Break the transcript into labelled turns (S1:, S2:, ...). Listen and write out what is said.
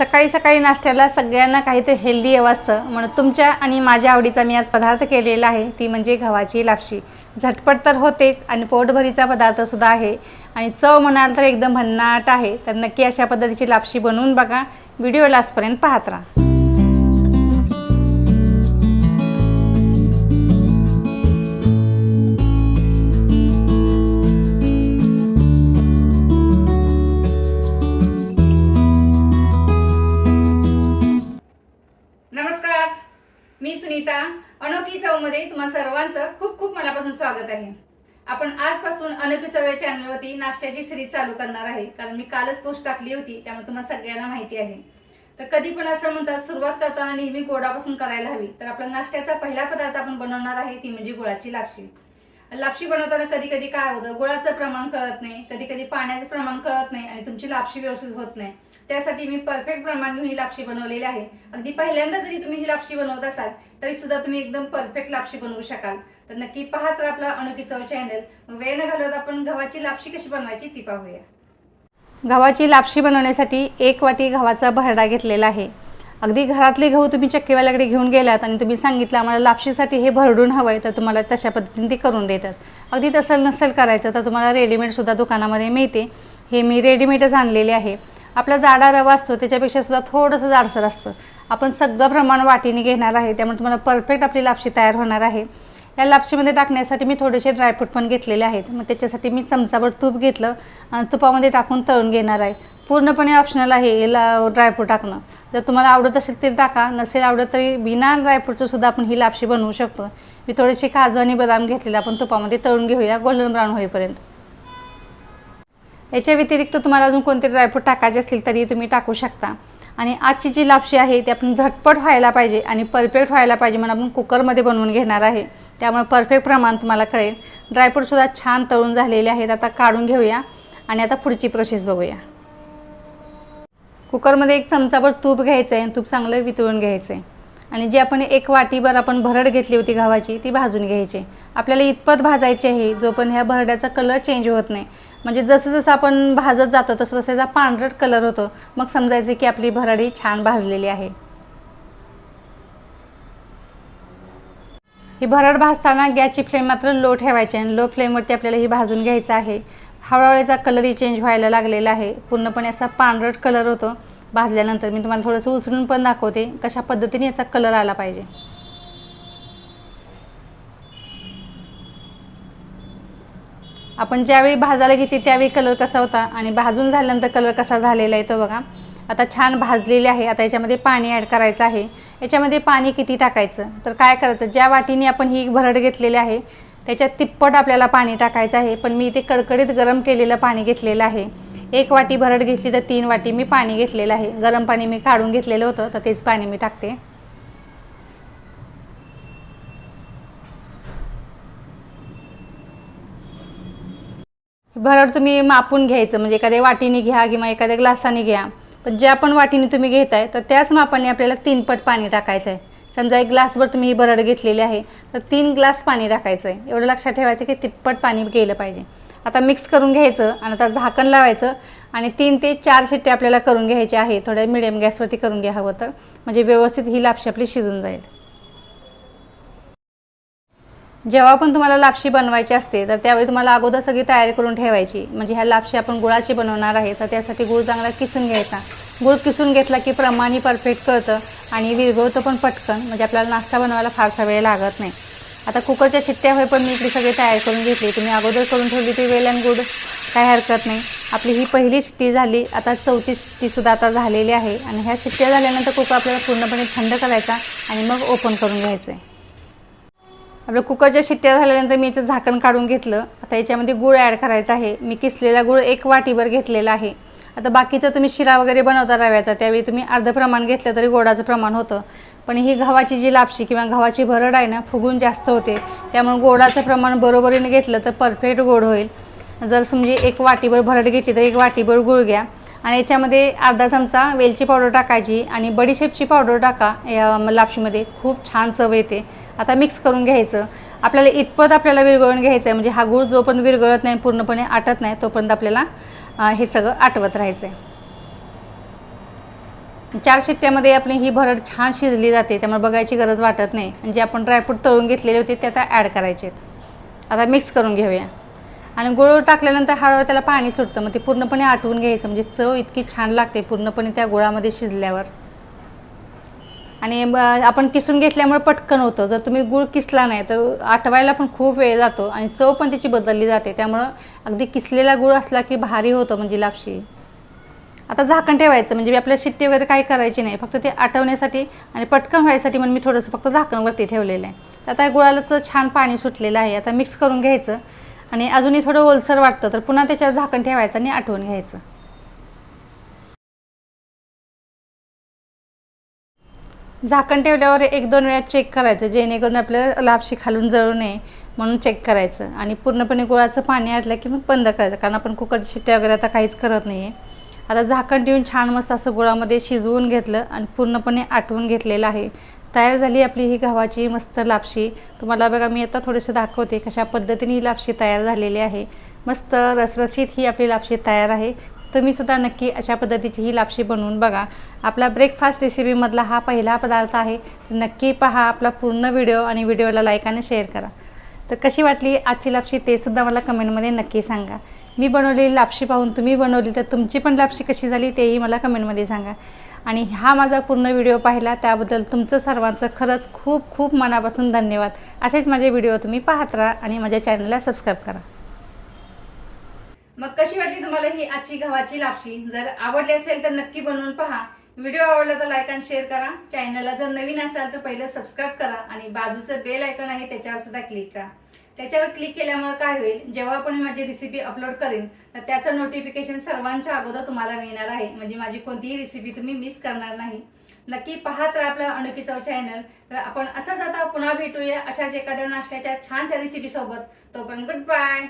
S1: सकाळी सकाळी नाश्त्याला सगळ्यांना काहीतरी हेल्दी हवं असतं. म्हणून तुमच्या आणि माझ्या आवडीचा मी आज पदार्थ केलेला आहे. ती म्हणजे गव्हाची लापशी. झटपट तर होतेच आणि पोटभरीचा पदार्थसुद्धा आहे. आणि चव म्हणाल तर एकदम भन्नाट आहे. तर नक्की अशा पद्धतीची लापशी बनवून बघा. व्हिडिओ लास्टपर्यंत पाहत राहा. स्वागत आहे. आपण आजपासून अनोखी चव चॅनलवरती नाश्त्याची सिरीज चालू करणार आहे. कारण मी कालच पोस्ट टाकली होती त्यामुळे तुम्हाला सगळ्यांना माहिती आहे. तर कधी पण असं म्हणतात सुरुवात करताना नेहमी गोडापासून करायला हवी. तर आपला नाश्त्याचा पहिला पदार्थ आपण बनवणार आहे ती म्हणजे गुळाची लापशी. लापशी बनवताना कधी कधी काय होतं गुळाचं प्रमाण कळत नाही कधी कधी पाण्याचं प्रमाण कळत नाही आणि तुमची लापशी व्यवस्थित होत नाही. त्यासाठी मी परफेक्ट प्रमाण घेऊन ही लापशी बनवलेली आहे. अगदी पहिल्यांदा जरी तुम्ही ही लापशी बनवत असाल तरी सुद्धा तुम्ही एकदम परफेक्ट लापशी बनवू शकाल. तर नक्की पहा तर आपला अनोखी चव चॅनल मग वेळ न घालवत आपण गव्हाची लापशी कशी बनवायची ती पाहूया. गव्हाची लापशी बनवण्यासाठी एक वाटी गव्हाचा भरडा घेतलेला आहे. अगदी घरातले गहू तुम्ही चक्कीवाल्याकडे घेऊन गेलात आणि तुम्ही सांगितलं आम्हाला लापशीसाठी हे भरडून हवं आहे तर तुम्हाला तशा पद्धतीने ते करून देतात. अगदी तसं नसेल करायचं तर तुम्हाला रेडीमेडसुद्धा दुकानामध्ये मिळते. हे मी रेडीमेडच आणलेले आहे. आपला जाडा रवा असतो त्याच्यापेक्षा सुद्धा थोडंसं जाडसर असतं. आपण सगळं प्रमाण वाटीने घेणार आहे त्यामुळे तुम्हाला परफेक्ट आपली लापशी तयार होणार आहे. या लापशीमध्ये टाकण्यासाठी मी थोडेसे ड्रायफ्रूट पण घेतलेले आहेत. मग त्याच्यासाठी मी चमचाभर तूप घेतलं आणि तुपामध्ये टाकून तळून घेणार आहे. पूर्णपणे ऑप्शनल आहे याला ड्रायफ्रूट टाकणं. जर तुम्हाला आवडत असेल तरी टाका नसेल आवडत तरी बिना ड्रायफ्रूटचं सुद्धा आपण ही लापशी बनवू शकतो. मी थोडेसे काजू आणि बदाम घेतलेले आपण तुपामध्ये तळून घेऊया गोल्डन ब्राऊन होईपर्यंत. याच्या व्यतिरिक्त तुम्हाला अजून कोणते ड्रायफ्रूट टाकायचे असतील तरी तुम्ही टाकू शकता. आणि आजची जी लापशी आहे ती आपण झटपट व्हायला पाहिजे आणि परफेक्ट व्हायला पाहिजे म्हणून आपण कुकरमध्ये बनवून घेणार आहे. त्यामुळे परफेक्ट प्रमाण तुम्हाला कळेल. ड्रायफ्रूटसुद्धा छान तळून झालेले आहेत. आता काढून घेऊया आणि आता पुढची प्रोसेस बघूया. कुकरमध्ये एक चमचाभर तूप घ्यायचं आहे तूप चांगलं वितळून घ्यायचं आहे आणि जी आपण एक वाटीभर आपण भरड घेतली होती गव्हाची ती भाजून घ्यायची. आपल्याला इतपत भाजायची आहे जो पण ह्या भरड्याचा कलर चेंज होत नाही म्हणजे जसं जसं आपण भाजत जातो तसं तसं त्याचा पांढरट कलर होतो. मग समजायचं की आपली भराडी छान भाजलेली आहे. ही भरड भाजताना गॅसची फ्लेम मात्र लो ठेवायची आणि लो फ्लेमवरती आपल्याला ही भाजून घ्यायचं आहे. हळूहळूचा कलरही चेंज व्हायला लागलेला आहे. पूर्णपणे असा पांढरट कलर होतो. भाजल्यानंतर मी तुम्हाला थोडंसं उचलून पण दाखवते कशा पद्धतीने याचा कलर आला पाहिजे. आपण ज्यावेळी भाजायला घेतली त्यावेळी कलर कसा होता आणि भाजून झाल्यानंतर कलर कसा झालेला आहे तो बघा. आता छान भाजलेले आहे. आता याच्यामध्ये पाणी ॲड करायचं आहे. याच्यामध्ये पाणी किती टाकायचं? तर काय करायचं? ज्या वाटीने आपण ही भरड घेतलेली आहे त्याच्यात तिप्पट आपल्याला पाणी टाकायचं आहे. पण मी इथे कडकडीत गरम केलेलं पाणी घेतलेलं आहे. एक वाटी भरड घेतली तर तीन वाटी मी पाणी घेतलेलं आहे. गरम पाणी मी काढून घेतलेलं होतं तर तेच पाणी मी टाकते. भरड तुम्ही मापून घ्यायचं म्हणजे एखाद्या वाटीने घ्या किंवा एखाद्या ग्लासाने घ्या. पण ज्या पण वाटीने तुम्ही घेताय तर त्याच मापाने आपल्याला तीन पट पाणी टाकायचं आहे समजा एक ग्लासभर तुम्ही ही भरड घेतलेली आहे तर तीन ग्लास पाणी टाकायचं आहे एवढं लक्षात ठेवायचं की तिप्पट पाणी गेलं पाहिजे. आता मिक्स करून घ्यायचं आणि आता झाकण लावायचं आणि तीन ते चार शिट्टे आपल्याला करून घ्यायचे आहे थोड्या मिडियम गॅसवरती करून घ्या हवं तर. म्हणजे व्यवस्थित ही लापशी आपली शिजून जाईल. जेव्हा पण तुम्हाला लापशी बनवायची असते तर त्यावेळी तुम्हाला अगोदर सगळी तयारी करून ठेवायची. म्हणजे ह्या लापशी आपण गुळाची बनवणार आहे तर त्यासाठी गुळ चांगला किसून घ्यायचा. गुळ किसून घेतला की प्रमाणही परफेक्ट कळतं आणि विरघळतं पण पटकन. म्हणजे आपल्याला नाश्ता बनवायला फारसा वेळ लागत नाही. आता कुकरच्या शिट्ट्या होय पण मी इकडे सगळी तयार करून घेतली. तुम्ही अगोदर करून ठेवली ती वेल आणि गुड काय हरकत नाही. आपली ही पहिली शिट्टी झाली आता चौथी शिट्टीसुद्धा आता झालेली आहे. आणि ह्या शिट्ट्या झाल्यानंतर कुकर आपल्याला पूर्णपणे थंड करायचा आणि मग ओपन करून घ्यायचं आहे आपलं कुकरच्या शिट्ट्या झाल्यानंतर मी याचं झाकण काढून घेतलं. आता याच्यामध्ये गुळ ॲड करायचा आहे. मी किसलेला गुळ एक वाटीभर घेतलेला आहे. आता बाकीचं तुम्ही शिरा वगैरे बनवता रव्याचा त्यावेळी तुम्ही अर्धं प्रमाण घेतलं तरी गोडाचं प्रमाण होतं. पण ही गव्हाची जी लापशी किंवा गव्हाची भरड आहे ना फुगून जास्त होते. त्यामुळे गोडाचं प्रमाण बरोबरीने घेतलं तर परफेक्ट गोड होईल. जर समजे एक वाटीभर भरड घेतली तर एक वाटीभर गुळ घ्या. आणि याच्यामध्ये अर्धा चमचा वेलची पावडर टाकायची आणि बडीशेपची पावडर टाका. या लापशीमध्ये खूप छान चव येते. आता मिक्स करून घ्यायचं. आपल्याला इतपत आपल्याला विरघळून घ्यायचं आहे म्हणजे हा गूळ जोपर्यंत विरघळत नाही पूर्णपणे आटत नाही तोपर्यंत आपल्याला हे सगळं आटवत राहायचं आहे चार शिट्ट्यामध्ये आपली ही भरड छान शिजली जाते त्यामुळे बघायची गरज वाटत नाही. आणि जे आपण ड्रायफ्रूट तळून घेतलेले होते ते आता ॲड करायचे आहेत. आता मिक्स करून घेऊया. आणि गुळ टाकल्यानंतर हळूहळू त्याला पाणी सुटतं मग ते पूर्णपणे आटवून घ्यायचं म्हणजे चव इतकी छान लागते पूर्णपणे त्या गुळामध्ये शिजल्यावर. आणि आपण किसून घेतल्यामुळे पटकन होतं. जर तुम्ही गूळ किसला नाही तर आटवायला पण खूप वेळ जातो आणि चव पण त्याची बदलली जाते. त्यामुळं अगदी किसलेला गूळ असला की भारी होतं म्हणजे लापशी. आता झाकण ठेवायचं म्हणजे आपल्या शिट्टी वगैरे काही करायची नाही. फक्त ते आटवण्यासाठी आणि पटकन व्हायसाठी म्हणून मी थोडंसं फक्त झाकणवरती ठेवलेलं आहे. तर आता या गुळालाच छान पाणी सुटलेलं आहे. आता मिक्स करून घ्यायचं आणि अजूनही थोडं ओलसर वाटतं तर पुन्हा त्याच्यावर झाकण ठेवायचं आणि आठवून घ्यायचं. झाकण ठेवल्यावर एक दोन वेळा चेक करायचं जेणेकरून आपलं लापशी खालून जळू नये म्हणून चेक करायचं. आणि पूर्णपणे गुळाचं पाणी आटलं की मग बंद करायचं कारण आपण कुकरची शिट्ट्या वगैरे आता काहीच करत नाही आहे आता झाकण ठेवून छान मस्त असं गुळामध्ये शिजवून घेतलं आणि पूर्णपणे आटवून घेतलेलं आहे. तयार झाली आपली ही गव्हाची मस्त लापशी. तुम्हाला बघा मी आता थोडंसं दाखवते कशा पद्धतीने ही लापशी तयार झालेली आहे. मस्त रसरशीत ही आपली लापशी तयार आहे. तुम्ही सुद्धा नक्की अशा पद्धतीची ही लापशी बनवून बघा. आपला ब्रेकफास्ट रेसिपीमधला हा पहिला पदार्थ आहे. नक्की पहा आपला पूर्ण व्हिडिओ आणि व्हिडिओला लाईक आणि शेअर करा. तर कशी वाटली आजची लापशी ते सुद्धा मला कमेंटमध्ये नक्की सांगा. मी बनवलेली लापशी पाहून तुम्ही बनवली तर तुमची पण लापशी कशी झाली तेही मला कमेंटमध्ये सांगा. आणि हा माझा पूर्ण व्हिडिओ पाहिला त्याबद्दल तुमचं सर्वांचं खरंच खूप खूप मनापासून धन्यवाद. असेच माझे व्हिडिओ तुम्ही पाहत राहा आणि माझ्या चॅनलला सबस्क्राईब करा. मग कशी वाटली तुम्हाला ही आजची गव्हाची लापशी? जर आवडली असेल तर नक्की बनवून पहा. व्हिडिओ आवडला तर लाईक आणि शेअर करा. चॅनलला जर नवीन असाल तर पहिलं सबस्क्राईब करा आणि बाजूचं बेल आयकॉन आहे त्याच्यावर सुद्धा क्लिक करा. त्याच्यावर क्लिक केल्यामुळे काय होईल? जेव्हा पण मी माझी रेसिपी अपलोड करेन तर त्याचं नोटिफिकेशन सर्वांच्या अगोदर तुम्हाला मिळणार आहे. म्हणजे माझी कोणतीही रेसिपी तुम्ही मिस करणार नाही. नक्की पाहत राहा आपलं अनोखी चव चॅनल तर आपण असंच आता पुन्हा भेटूया अशाच एखाद्या नाश्त्याच्या छानशा रेसिपी सोबत. पण गुड बाय